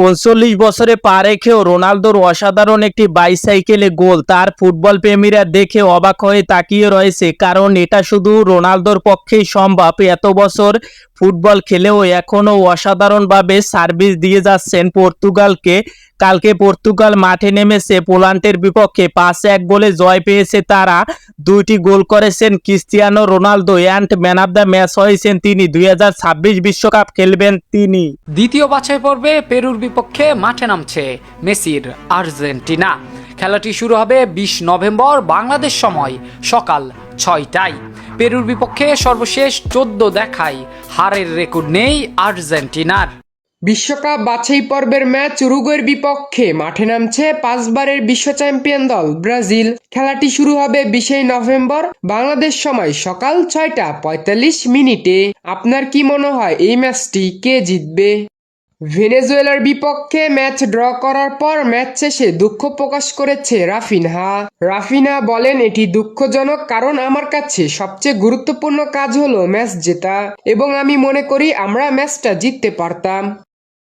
পঁয়তাল্লিশ বছরে পা রেখেও রোনালদোর অসাধারণ একটি বাইসাইকেলে গোল। তার ফুটবল প্রেমীরা দেখে অবাক হয়ে তাকিয়ে রয়েছে, কারণ এটা শুধু রোনালদোর পক্ষেই সম্ভব। এত বছর ফুটবল খেলেও এখনও অসাধারণভাবে সার্ভিস দিয়ে যাচ্ছেন পর্তুগালকে। কালকে পর্তুগাল মাঠে নেমেছে পোল্যান্ডের বিপক্ষে পাঁচ এক গোলে জয় পেয়েছে তারা। দুইটি গোল করেছেন Cristiano Ronaldo and man of the match হয়েছেন তিনি। দুই বিশ্বকাপ খেলবেন তিনি। দ্বিতীয় বাছাই পর্বে পেরুর বিপক্ষে মাঠে নামছে মেসির আর্জেন্টিনা। খেলাটি শুরু হবে বিশ নভেম্বর বাংলাদেশ সময় সকাল ছয়টায়। পেরুর বিপক্ষে সর্বশেষ চোদ্দ দেখায় হারের রেকর্ড নেই আর্জেন্টিনার। বিশ্বকাপ বাছাই পর্বের ম্যাচ উরুগুয়ের বিপক্ষে মাঠে নামছে পাঁচবারের বিশ্ব চ্যাম্পিয়ন দল ব্রাজিল। খেলাটি শুরু হবে বিশেই নভেম্বর, বাংলাদেশ সময় সকাল ছয়টা পঁয়তাল্লিশ মিনিটে। আপনার কি মনে হয়, এই ম্যাচটি কে জিতবে? ভেনেজুয়েলার বিপক্ষে ম্যাচ ড্র করার পর ম্যাচ শেষে দুঃখ প্রকাশ করেছে রাফিনহা। রাফিনা বলেন, এটি দুঃখজনক কারণ আমার কাছে সবচেয়ে গুরুত্বপূর্ণ কাজ হলো ম্যাচ জেতা এবং আমি মনে করি আমরা ম্যাচটা জিততে পারতাম।